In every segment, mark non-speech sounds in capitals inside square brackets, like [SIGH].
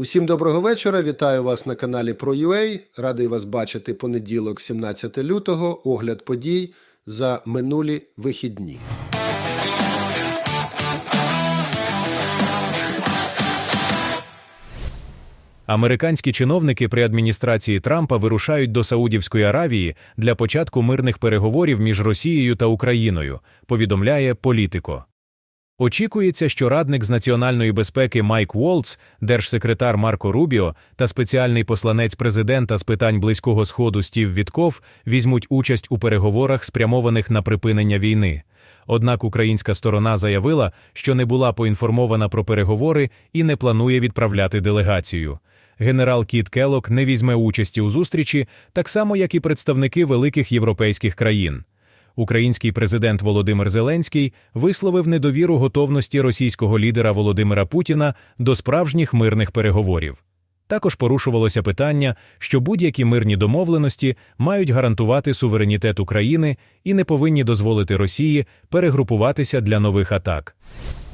Усім доброго вечора. Вітаю вас на каналі ProUA. Радий вас бачити понеділок, 17 лютого. Огляд подій за минулі вихідні. Американські чиновники при адміністрації Трампа вирушають до Саудівської Аравії для початку мирних переговорів між Росією та Україною, повідомляє Політико. Очікується, що радник з національної безпеки Майк Уолтс, держсекретар Марко Рубіо та спеціальний посланець президента з питань Близького Сходу Стів Вітков візьмуть участь у переговорах, спрямованих на припинення війни. Однак українська сторона заявила, що не була поінформована про переговори і не планує відправляти делегацію. Генерал Кіт Келок не візьме участі у зустрічі, так само як і представники великих європейських країн. Український президент Володимир Зеленський висловив недовіру готовності російського лідера Володимира Путіна до справжніх мирних переговорів. Також порушувалося питання, що будь-які мирні домовленості мають гарантувати суверенітет України і не повинні дозволити Росії перегрупуватися для нових атак.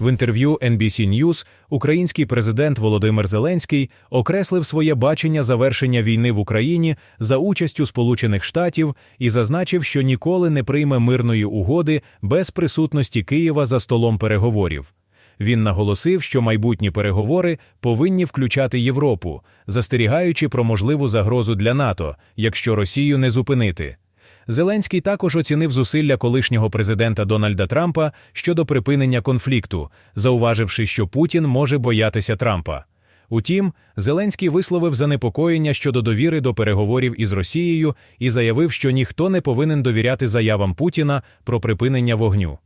В інтерв'ю NBC News український президент Володимир Зеленський окреслив своє бачення завершення війни в Україні за участю Сполучених Штатів і зазначив, що ніколи не прийме мирної угоди без присутності Києва за столом переговорів. Він наголосив, що майбутні переговори повинні включати Європу, застерігаючи про можливу загрозу для НАТО, якщо Росію не зупинити. Зеленський також оцінив зусилля колишнього президента Дональда Трампа щодо припинення конфлікту, зауваживши, що Путін може боятися Трампа. Утім, Зеленський висловив занепокоєння щодо довіри до переговорів із Росією і заявив, що ніхто не повинен довіряти заявам Путіна про припинення вогню.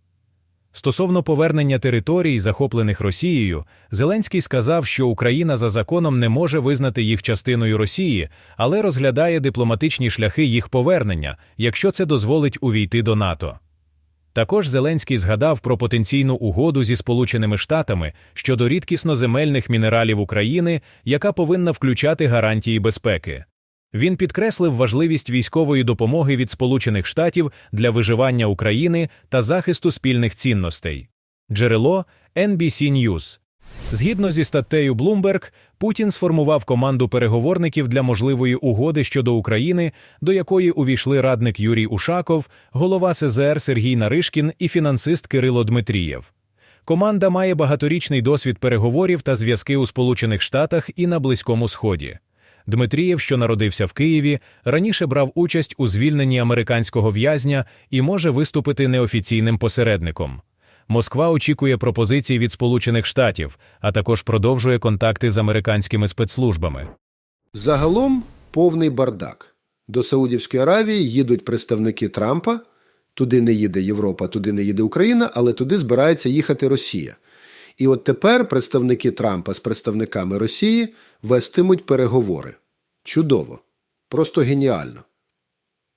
Стосовно повернення територій, захоплених Росією, Зеленський сказав, що Україна за законом не може визнати їх частиною Росії, але розглядає дипломатичні шляхи їх повернення, якщо це дозволить увійти до НАТО. Також Зеленський згадав про потенційну угоду зі Сполученими Штатами щодо рідкісноземельних мінералів України, яка повинна включати гарантії безпеки. Він підкреслив важливість військової допомоги від Сполучених Штатів для виживання України та захисту спільних цінностей. Джерело NBC News. Згідно зі статтею Bloomberg, Путін сформував команду переговорників для можливої угоди щодо України, до якої увійшли радник Юрій Ушаков, голова СЗР Сергій Наришкін і фінансист Кирило Дмитрієв. Команда має багаторічний досвід переговорів та зв'язки у Сполучених Штатах і на Близькому Сході. Дмитрієв, що народився в Києві, раніше брав участь у звільненні американського в'язня і може виступити неофіційним посередником. Москва очікує пропозицій від Сполучених Штатів, а також продовжує контакти з американськими спецслужбами. Загалом повний бардак. До Саудівської Аравії їдуть представники Трампа. Туди не їде Європа, туди не їде Україна, але туди збирається їхати Росія. І от тепер представники Трампа з представниками Росії вестимуть переговори. Чудово, просто геніально.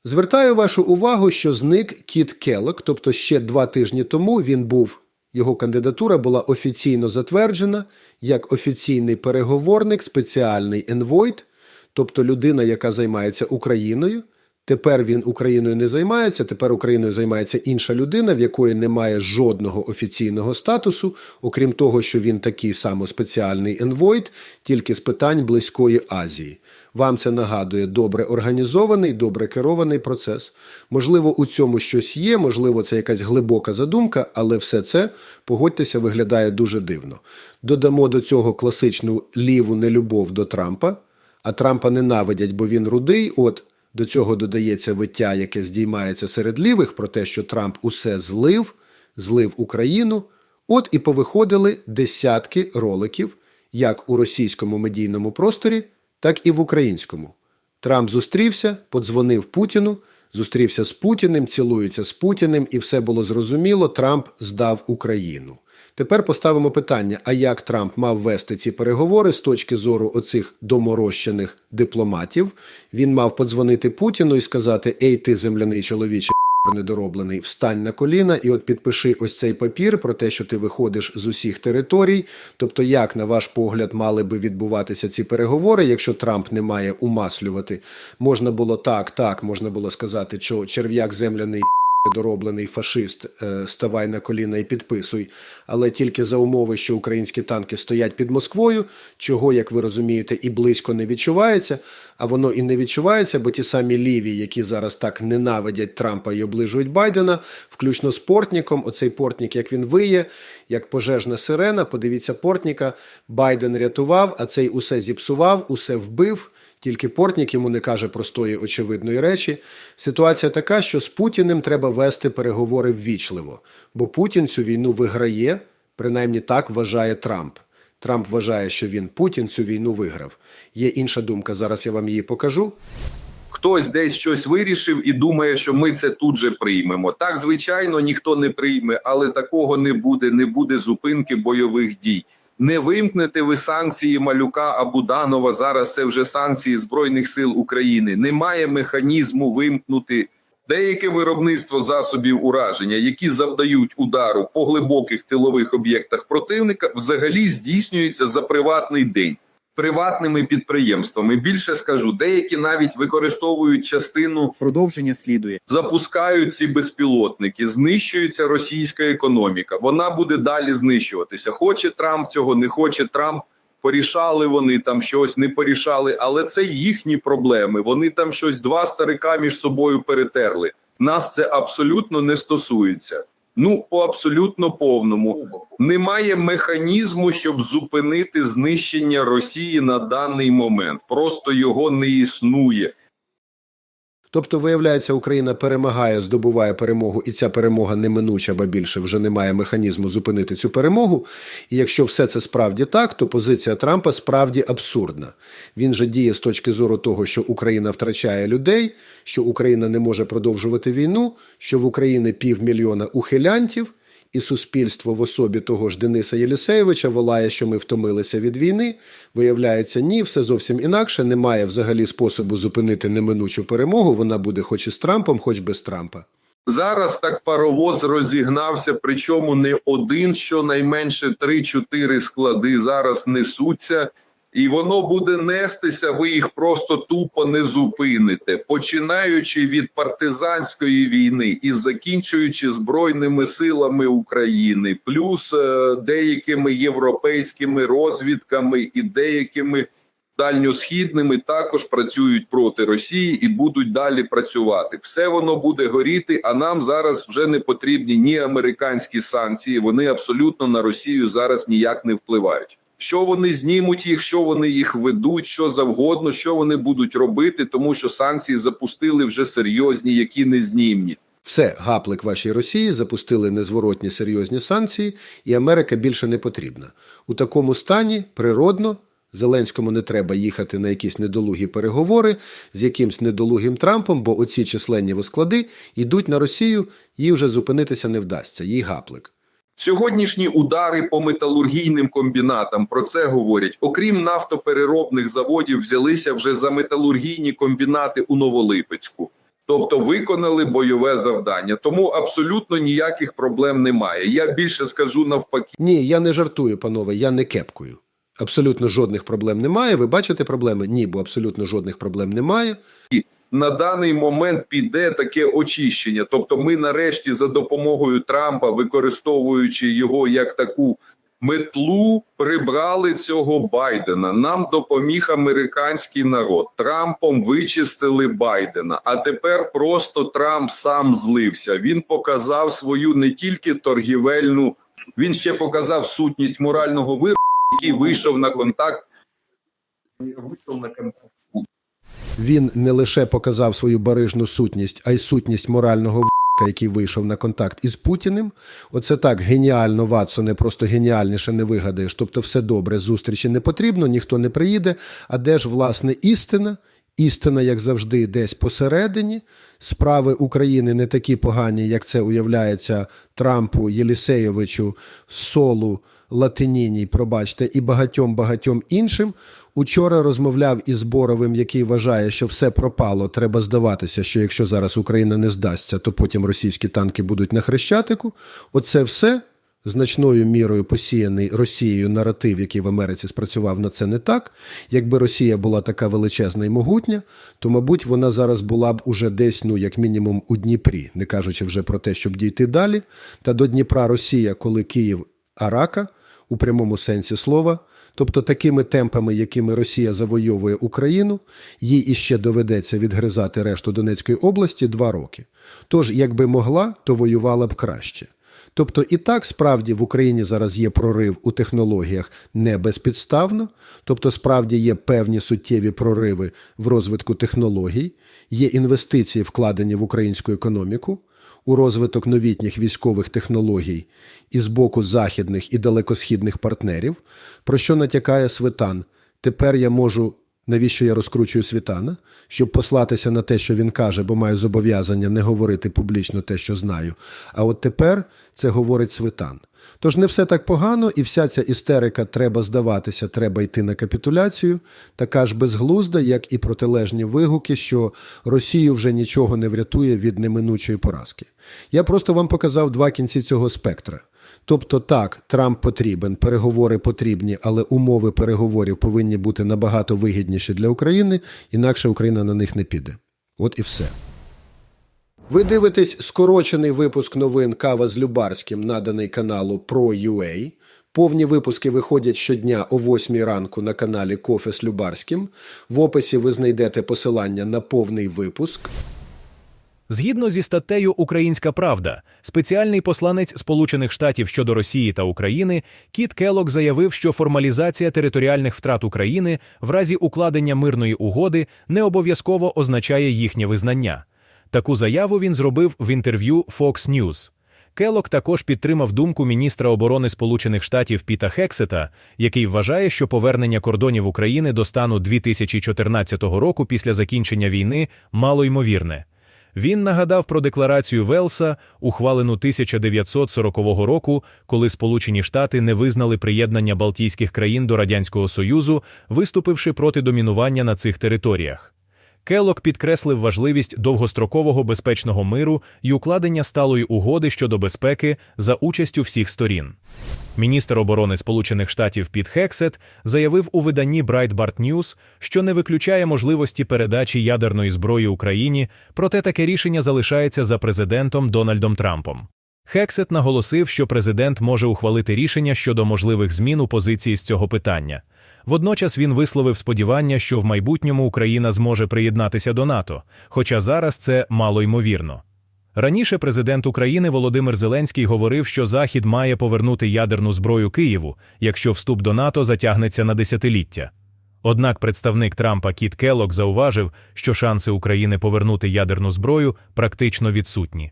Звертаю вашу увагу, що зник Кіт Келлок, тобто ще два тижні тому він був, його кандидатура була офіційно затверджена як офіційний переговорник, спеціальний енвойт, тобто людина, яка займається Україною. Тепер він Україною не займається, тепер Україною займається інша людина, в якої немає жодного офіційного статусу, окрім того, що він такий само спеціальний енвойт, тільки з питань Близької Азії. Вам це нагадує добре організований, добре керований процес. Можливо, у цьому щось є, можливо, це якась глибока задумка, але все це, погодьтеся, виглядає дуже дивно. Додамо до цього класичну ліву нелюбов до Трампа, а Трампа ненавидять, бо він рудий. От до цього додається виття, яке здіймається серед лівих про те, що Трамп усе злив, злив Україну. От і повиходили десятки роликів, як у російському медійному просторі, так і в українському. Трамп зустрівся, подзвонив Путіну, зустрівся з Путіним, цілується з Путіним, і все було зрозуміло. Трамп здав Україну. Тепер поставимо питання: а як Трамп мав вести ці переговори з точки зору оцих доморощених дипломатів? Він мав подзвонити Путіну і сказати: Ей, ти земляний чоловіче [LAUGHS] недороблений, встань на коліна і от підпиши ось цей папір про те, що ти виходиш з усіх територій. Тобто, як на ваш погляд мали би відбуватися ці переговори, якщо Трамп не має умаслювати, можна було так, так можна було сказати, що черв'як земляний [LAUGHS] недороблений фашист, е, ставай на коліна і підписуй, але тільки за умови, що українські танки стоять під Москвою, чого, як ви розумієте, і близько не відчувається. А воно і не відчувається, бо ті самі ліві, які зараз так ненавидять Трампа і оближують Байдена, включно з портніком. Оцей портнік, як він виє, як пожежна сирена. Подивіться портніка. Байден рятував, а цей усе зіпсував, усе вбив. Тільки Портнік йому не каже простої очевидної речі. Ситуація така, що з Путіним треба вести переговори ввічливо, бо Путін цю війну виграє, принаймні так вважає Трамп. Трамп вважає, що він Путін цю війну виграв. Є інша думка. Зараз я вам її покажу. Хтось десь щось вирішив і думає, що ми це тут же приймемо. Так, звичайно, ніхто не прийме, але такого не буде. Не буде зупинки бойових дій. Не вимкнете ви санкції малюка або Буданова. Зараз це вже санкції збройних сил України. Немає механізму вимкнути деяке виробництво засобів ураження, які завдають удару по глибоких тилових об'єктах противника, взагалі здійснюється за приватний день. Приватними підприємствами більше скажу, деякі навіть використовують частину Продовження слідує. запускають ці безпілотники, знищується російська економіка. Вона буде далі знищуватися. Хоче Трамп цього, не хоче Трамп. Порішали вони там щось, не порішали, але це їхні проблеми. Вони там щось два старика між собою перетерли. Нас це абсолютно не стосується. Ну, по абсолютно повному немає механізму, щоб зупинити знищення Росії на даний момент. Просто його не існує. Тобто, виявляється, Україна перемагає, здобуває перемогу, і ця перемога неминуча, ба більше вже немає механізму зупинити цю перемогу. І якщо все це справді так, то позиція Трампа справді абсурдна. Він же діє з точки зору того, що Україна втрачає людей, що Україна не може продовжувати війну, що в Україні півмільйона ухилянтів. І суспільство в особі того ж Дениса Єлісеєвича волає, що ми втомилися від війни. Виявляється, ні, все зовсім інакше. Немає взагалі способу зупинити неминучу перемогу. Вона буде хоч із Трампом, хоч без Трампа. Зараз так паровоз розігнався, причому не один, щонайменше 3-4 склади зараз несуться, і воно буде нестися. Ви їх просто тупо не зупините, починаючи від партизанської війни і закінчуючи збройними силами України, плюс е, деякими європейськими розвідками і деякими дальньосхідними також працюють проти Росії і будуть далі працювати. Все воно буде горіти. А нам зараз вже не потрібні ні американські санкції. Вони абсолютно на Росію зараз ніяк не впливають. Що вони знімуть їх, що вони їх ведуть, що завгодно, що вони будуть робити, тому що санкції запустили вже серйозні, які не знімні. Все, гаплик вашій Росії запустили незворотні серйозні санкції, і Америка більше не потрібна. У такому стані природно. Зеленському не треба їхати на якісь недолугі переговори з якимсь недолугим Трампом, бо оці численні склади йдуть на Росію, їй вже зупинитися не вдасться. Їй гаплик. Сьогоднішні удари по металургійним комбінатам про це говорять. Окрім нафтопереробних заводів, взялися вже за металургійні комбінати у Новолипецьку. Тобто виконали бойове завдання, тому абсолютно ніяких проблем немає. Я більше скажу навпаки. Ні, я не жартую, панове, я не кепкую. Абсолютно жодних проблем немає. Ви бачите проблеми? Ні, бо абсолютно жодних проблем немає. На даний момент піде таке очищення. Тобто, ми нарешті за допомогою Трампа, використовуючи його як таку метлу, прибрали цього Байдена. Нам допоміг американський народ. Трампом вичистили Байдена. А тепер просто Трамп сам злився. Він показав свою не тільки торгівельну, він ще показав сутність морального виробу, який вийшов на контакт. Вийшов на контакт. Він не лише показав свою барижну сутність, а й сутність морального який вийшов на контакт із Путіним. Оце так геніально, Ватсоне, просто геніальніше не вигадаєш. Тобто, все добре, зустрічі не потрібно, ніхто не приїде. А де ж власне істина? Істина, як завжди, десь посередині. Справи України не такі погані, як це уявляється Трампу, Єлісеєвичу, Солу, Латиніні, пробачте, і багатьом багатьом іншим. Учора розмовляв із Боровим, який вважає, що все пропало. Треба здаватися, що якщо зараз Україна не здасться, то потім російські танки будуть на хрещатику. Оце все значною мірою посіяний Росією наратив, який в Америці спрацював на це не так. Якби Росія була така величезна і могутня, то, мабуть, вона зараз була б уже десь, ну, як мінімум, у Дніпрі, не кажучи вже про те, щоб дійти далі. Та до Дніпра Росія, коли Київ Арака, у прямому сенсі слова. Тобто такими темпами, якими Росія завойовує Україну, їй іще доведеться відгризати решту Донецької області два роки. Тож, якби могла, то воювала б краще. Тобто і так справді в Україні зараз є прорив у технологіях не безпідставно, тобто справді є певні суттєві прориви в розвитку технологій, є інвестиції, вкладені в українську економіку, у розвиток новітніх військових технологій і з боку західних і далекосхідних партнерів, про що натякає Светан. Тепер я можу. Навіщо я розкручую світана? Щоб послатися на те, що він каже, бо маю зобов'язання не говорити публічно те, що знаю. А от тепер це говорить свитан. Тож не все так погано, і вся ця істерика треба здаватися, треба йти на капітуляцію, така ж безглузда, як і протилежні вигуки, що Росію вже нічого не врятує від неминучої поразки. Я просто вам показав два кінці цього спектра. Тобто, так, Трамп потрібен, переговори потрібні, але умови переговорів повинні бути набагато вигідніші для України, інакше Україна на них не піде. От і все. Ви дивитесь скорочений випуск новин Кава з Любарським, наданий каналу Pro.ua. Повні випуски виходять щодня о 8 ранку на каналі Кофе з Любарським. В описі ви знайдете посилання на повний випуск. Згідно зі статтею Українська Правда, спеціальний посланець Сполучених Штатів щодо Росії та України Кіт Келок заявив, що формалізація територіальних втрат України в разі укладення мирної угоди не обов'язково означає їхнє визнання. Таку заяву він зробив в інтерв'ю Fox News. Келок також підтримав думку міністра оборони Сполучених Штатів Піта Хексета, який вважає, що повернення кордонів України до стану 2014 року після закінчення війни малоймовірне. Він нагадав про декларацію Велса, ухвалену 1940 року, коли Сполучені Штати не визнали приєднання Балтійських країн до Радянського Союзу, виступивши проти домінування на цих територіях. Келок підкреслив важливість довгострокового безпечного миру і укладення сталої угоди щодо безпеки за участю всіх сторін. Міністр оборони Сполучених Штатів Піт Хексет заявив у виданні Breitbart News, що не виключає можливості передачі ядерної зброї Україні, проте таке рішення залишається за президентом Дональдом Трампом. Хексет наголосив, що президент може ухвалити рішення щодо можливих змін у позиції з цього питання. Водночас він висловив сподівання, що в майбутньому Україна зможе приєднатися до НАТО, хоча зараз це мало ймовірно. Раніше президент України Володимир Зеленський говорив, що Захід має повернути ядерну зброю Києву, якщо вступ до НАТО затягнеться на десятиліття. Однак представник Трампа Кіт Келлок зауважив, що шанси України повернути ядерну зброю практично відсутні.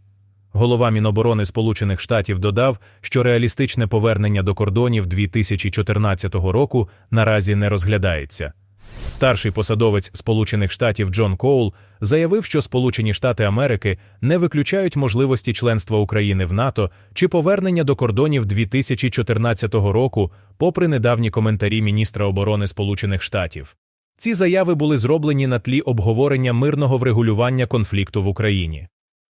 Голова Міноборони Сполучених Штатів додав, що реалістичне повернення до кордонів 2014 року наразі не розглядається. Старший посадовець Сполучених Штатів Джон Коул заявив, що Сполучені Штати Америки не виключають можливості членства України в НАТО чи повернення до кордонів 2014 року, попри недавні коментарі міністра оборони Сполучених Штатів. Ці заяви були зроблені на тлі обговорення мирного врегулювання конфлікту в Україні.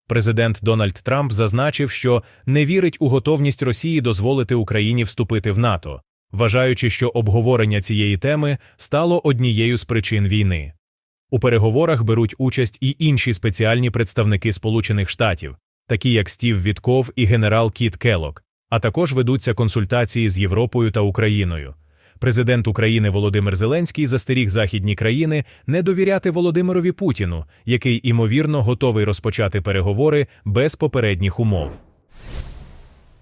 Президент Дональд Трамп зазначив, що не вірить у готовність Росії дозволити Україні вступити в НАТО, вважаючи, що обговорення цієї теми стало однією з причин війни. У переговорах беруть участь і інші спеціальні представники Сполучених Штатів, такі як Стів Вітков і генерал Кіт Келок, а також ведуться консультації з Європою та Україною. Президент України Володимир Зеленський застеріг західні країни не довіряти Володимирові Путіну, який імовірно готовий розпочати переговори без попередніх умов.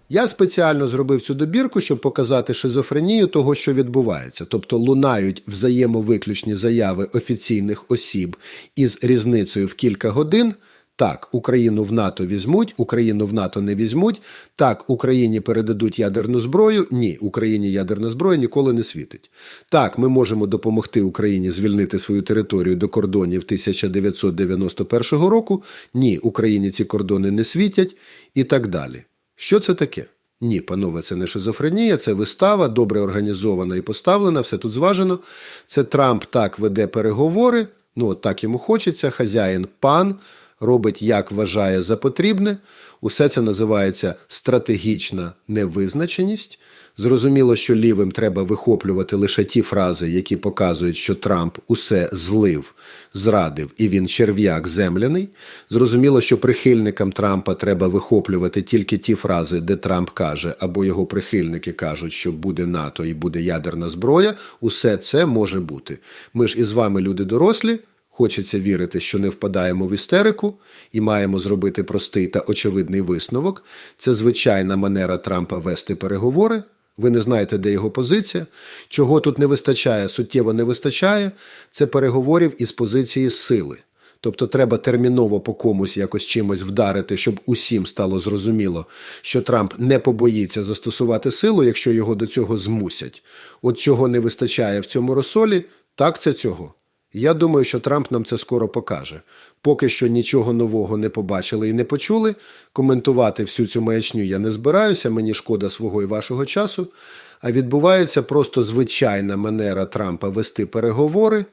Я спеціально зробив цю добірку, щоб показати шизофренію того, що відбувається. Тобто лунають взаємовиключні заяви офіційних осіб із різницею в кілька годин. Так, Україну в НАТО візьмуть, Україну в НАТО не візьмуть. Так, Україні передадуть ядерну зброю. Ні, Україні ядерна зброя ніколи не світить. Так, ми можемо допомогти Україні звільнити свою територію до кордонів 1991 року. Ні, Україні ці кордони не світять і так далі. Що це таке? Ні, панове, це не шизофренія, це вистава, добре організована і поставлена, все тут зважено. Це Трамп так веде переговори. Ну, от так йому хочеться, хазяїн пан, робить як вважає за потрібне. Усе це називається стратегічна невизначеність. Зрозуміло, що лівим треба вихоплювати лише ті фрази, які показують, що Трамп усе злив, зрадив і він черв'як земляний. Зрозуміло, що прихильникам Трампа треба вихоплювати тільки ті фрази, де Трамп каже, або його прихильники кажуть, що буде НАТО і буде ядерна зброя. Усе це може бути. Ми ж із вами люди дорослі. Хочеться вірити, що не впадаємо в істерику і маємо зробити простий та очевидний висновок. Це звичайна манера Трампа вести переговори. Ви не знаєте, де його позиція. Чого тут не вистачає, суттєво не вистачає. Це переговорів із позиції сили. Тобто треба терміново по комусь якось чимось вдарити, щоб усім стало зрозуміло, що Трамп не побоїться застосувати силу, якщо його до цього змусять. От чого не вистачає в цьому розсолі, так це цього. Я думаю, що Трамп нам це скоро покаже. Поки що нічого нового не побачили і не почули. Коментувати всю цю маячню я не збираюся, мені шкода свого і вашого часу. А відбувається просто звичайна манера Трампа вести переговори.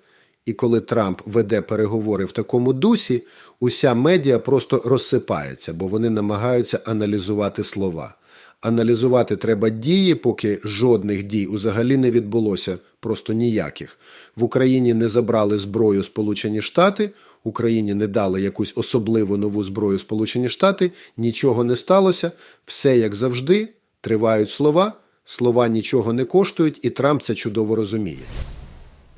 І коли Трамп веде переговори в такому дусі, уся медіа просто розсипається, бо вони намагаються аналізувати слова. Аналізувати треба дії, поки жодних дій взагалі не відбулося, просто ніяких. В Україні не забрали зброю Сполучені Штати, Україні не дали якусь особливу нову зброю Сполучені Штати, нічого не сталося, все як завжди, тривають слова, слова нічого не коштують, і Трамп це чудово розуміє.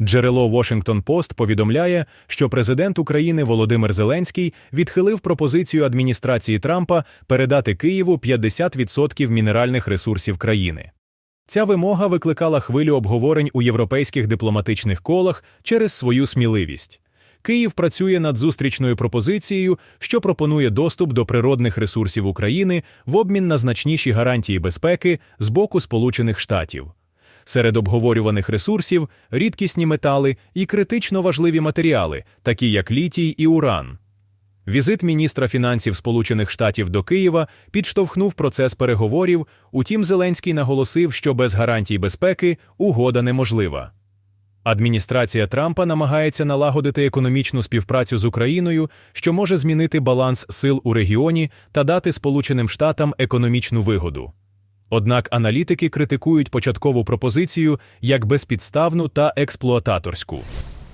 Джерело Washington Post повідомляє, що президент України Володимир Зеленський відхилив пропозицію адміністрації Трампа передати Києву 50% мінеральних ресурсів країни. Ця вимога викликала хвилю обговорень у європейських дипломатичних колах через свою сміливість. Київ працює над зустрічною пропозицією, що пропонує доступ до природних ресурсів України в обмін на значніші гарантії безпеки з боку Сполучених Штатів. Серед обговорюваних ресурсів рідкісні метали і критично важливі матеріали, такі як літій і уран. Візит міністра фінансів Сполучених Штатів до Києва підштовхнув процес переговорів, утім Зеленський наголосив, що без гарантій безпеки угода неможлива. Адміністрація Трампа намагається налагодити економічну співпрацю з Україною, що може змінити баланс сил у регіоні та дати Сполученим Штатам економічну вигоду. Однак аналітики критикують початкову пропозицію як безпідставну та експлуататорську.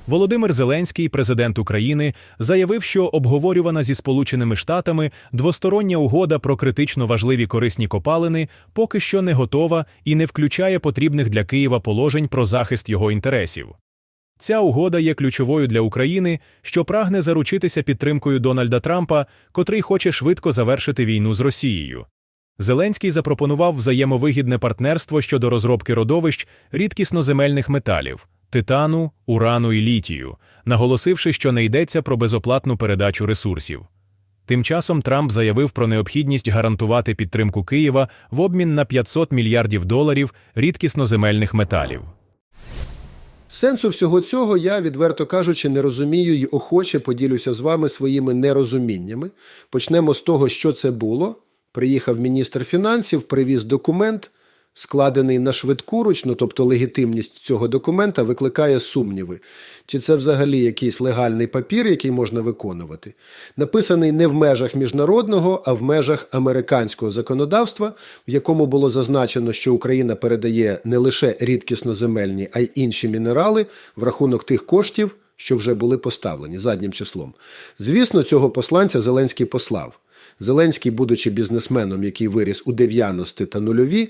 Володимир Зеленський, президент України, заявив, що обговорювана зі Сполученими Штатами двостороння угода про критично важливі корисні копалини поки що не готова і не включає потрібних для Києва положень про захист його інтересів. Ця угода є ключовою для України, що прагне заручитися підтримкою Дональда Трампа, котрий хоче швидко завершити війну з Росією. Зеленський запропонував взаємовигідне партнерство щодо розробки родовищ рідкісноземельних металів титану, урану і літію, наголосивши, що не йдеться про безоплатну передачу ресурсів. Тим часом Трамп заявив про необхідність гарантувати підтримку Києва в обмін на 500 мільярдів доларів рідкісноземельних металів. Сенсу всього цього я, відверто кажучи, не розумію і охоче поділюся з вами своїми нерозуміннями. Почнемо з того, що це було. Приїхав міністр фінансів, привіз документ, складений на швидку ручно, тобто легітимність цього документа викликає сумніви. Чи це взагалі якийсь легальний папір, який можна виконувати? Написаний не в межах міжнародного, а в межах американського законодавства, в якому було зазначено, що Україна передає не лише рідкісноземельні, а й інші мінерали в рахунок тих коштів, що вже були поставлені заднім числом. Звісно, цього посланця Зеленський послав. Зеленський, будучи бізнесменом, який виріс у 90 та нульові,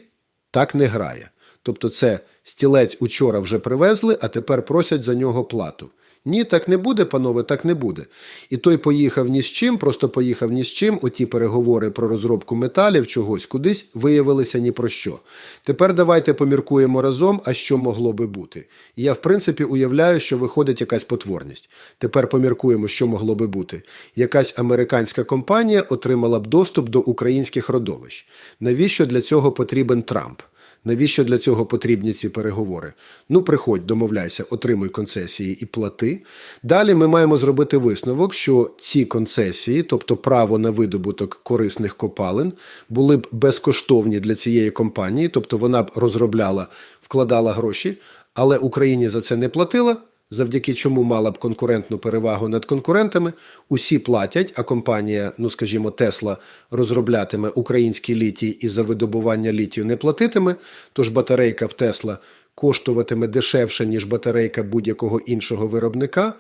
так не грає. Тобто це стілець учора вже привезли, а тепер просять за нього плату. Ні, так не буде, панове, так не буде. І той поїхав ні з чим, просто поїхав ні з чим. Оті переговори про розробку металів чогось кудись виявилися ні про що. Тепер давайте поміркуємо разом, а що могло би бути. І я, в принципі, уявляю, що виходить якась потворність. Тепер поміркуємо, що могло би бути. Якась американська компанія отримала б доступ до українських родовищ. Навіщо для цього потрібен Трамп? Навіщо для цього потрібні ці переговори? Ну, приходь, домовляйся, отримуй концесії і плати. Далі ми маємо зробити висновок, що ці концесії, тобто право на видобуток корисних копалин, були б безкоштовні для цієї компанії, тобто вона б розробляла, вкладала гроші, але Україні за це не платила. Завдяки чому мала б конкурентну перевагу над конкурентами. Усі платять, а компанія, ну скажімо, Тесла розроблятиме український літій і за видобування літію не платитиме. Тож батарейка в Тесла коштуватиме дешевше, ніж батарейка будь-якого іншого виробника.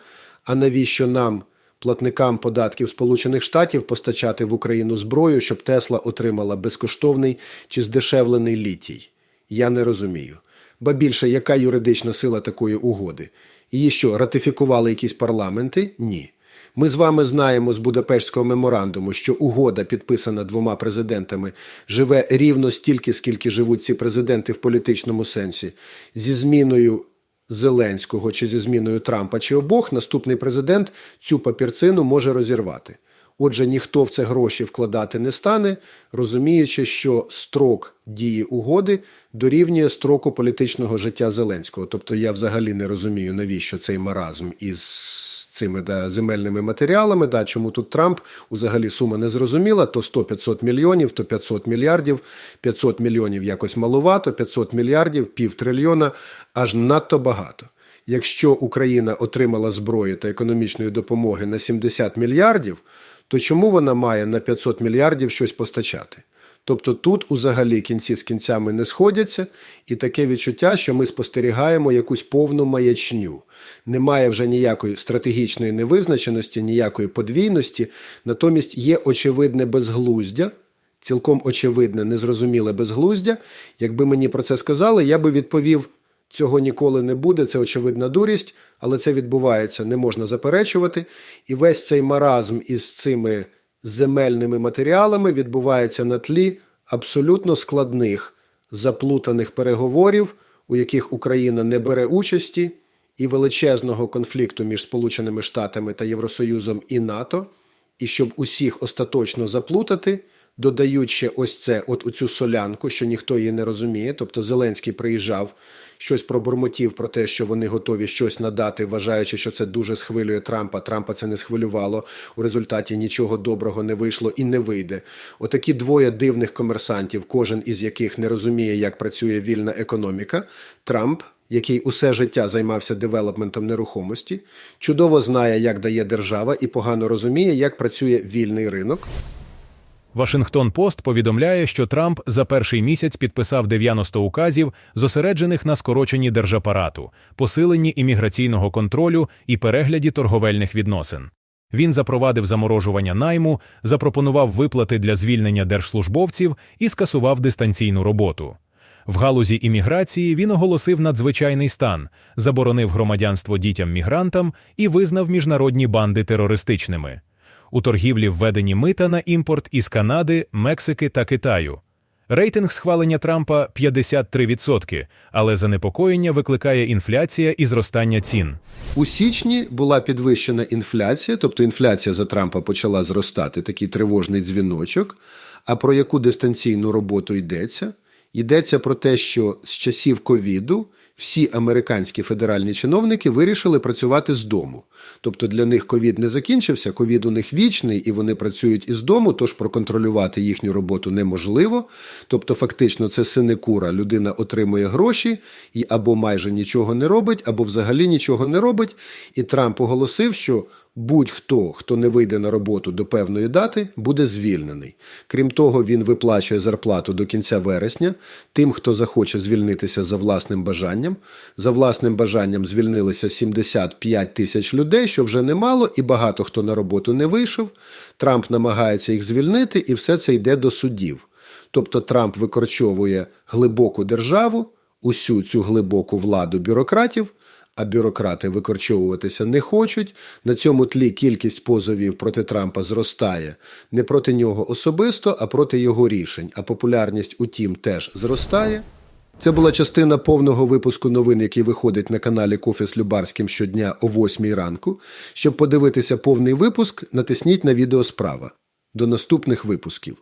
А навіщо нам, платникам податків Сполучених Штатів, постачати в Україну зброю, щоб Тесла отримала безкоштовний чи здешевлений літій? Я не розумію. Ба більше, яка юридична сила такої угоди? Її що, ратифікували якісь парламенти? Ні. Ми з вами знаємо з Будапештського меморандуму, що угода, підписана двома президентами, живе рівно стільки, скільки живуть ці президенти в політичному сенсі, зі зміною Зеленського чи зі зміною Трампа чи обох, наступний президент цю папірцину може розірвати. Отже, ніхто в це гроші вкладати не стане, розуміючи, що строк дії угоди дорівнює строку політичного життя Зеленського. Тобто я взагалі не розумію, навіщо цей маразм із цими да, земельними матеріалами. Да, чому тут Трамп взагалі сума не зрозуміла, то 100-500 мільйонів, то 500 мільярдів, 500 мільйонів якось малувато, 500 мільярдів, пів трильйона, аж надто багато. Якщо Україна отримала зброї та економічної допомоги на 70 мільярдів, то чому вона має на 500 мільярдів щось постачати? Тобто тут узагалі кінці з кінцями не сходяться, і таке відчуття, що ми спостерігаємо якусь повну маячню. Немає вже ніякої стратегічної невизначеності, ніякої подвійності, натомість є очевидне безглуздя, цілком очевидне, незрозуміле безглуздя. Якби мені про це сказали, я би відповів. Цього ніколи не буде, це очевидна дурість, але це відбувається, не можна заперечувати. І весь цей маразм із цими земельними матеріалами відбувається на тлі абсолютно складних, заплутаних переговорів, у яких Україна не бере участі, і величезного конфлікту між Сполученими Штатами та Євросоюзом і НАТО. І щоб усіх остаточно заплутати, додають ще ось це, от оцю солянку, що ніхто її не розуміє. Тобто Зеленський приїжджав, щось пробурмотів про те, що вони готові щось надати, вважаючи, що це дуже схвилює Трампа. Трампа це не схвилювало. У результаті нічого доброго не вийшло і не вийде. Отакі двоє дивних комерсантів, кожен із яких не розуміє, як працює вільна економіка. Трамп. Який усе життя займався девелопментом нерухомості, чудово знає, як дає держава, і погано розуміє, як працює вільний ринок. Вашингтон Пост повідомляє, що Трамп за перший місяць підписав 90 указів, зосереджених на скороченні держапарату, посиленні імміграційного контролю і перегляді торговельних відносин. Він запровадив заморожування найму, запропонував виплати для звільнення держслужбовців і скасував дистанційну роботу. В галузі імміграції він оголосив надзвичайний стан, заборонив громадянство дітям-мігрантам і визнав міжнародні банди терористичними. У торгівлі введені мита на імпорт із Канади, Мексики та Китаю. Рейтинг схвалення Трампа 53%, але занепокоєння викликає інфляція і зростання цін. У січні була підвищена інфляція, тобто інфляція за Трампа почала зростати, такий тривожний дзвіночок. А про яку дистанційну роботу йдеться? Йдеться про те, що з часів ковіду всі американські федеральні чиновники вирішили працювати з дому. Тобто для них ковід не закінчився, ковід у них вічний, і вони працюють із дому, тож проконтролювати їхню роботу неможливо. Тобто, фактично, це синекура. Людина отримує гроші і або майже нічого не робить, або взагалі нічого не робить. І Трамп оголосив, що будь-хто, хто не вийде на роботу до певної дати, буде звільнений. Крім того, він виплачує зарплату до кінця вересня тим, хто захоче звільнитися за власним бажанням. За власним бажанням звільнилися 75 тисяч людей, що вже немало, і багато хто на роботу не вийшов. Трамп намагається їх звільнити, і все це йде до судів. Тобто Трамп викорчовує глибоку державу, усю цю глибоку владу бюрократів а бюрократи викорчовуватися не хочуть. На цьому тлі кількість позовів проти Трампа зростає не проти нього особисто, а проти його рішень. А популярність, утім, теж зростає. Це була частина повного випуску новин, який виходить на каналі Кофе з Любарським щодня о 8 ранку. Щоб подивитися повний випуск, натисніть на відео справа. До наступних випусків.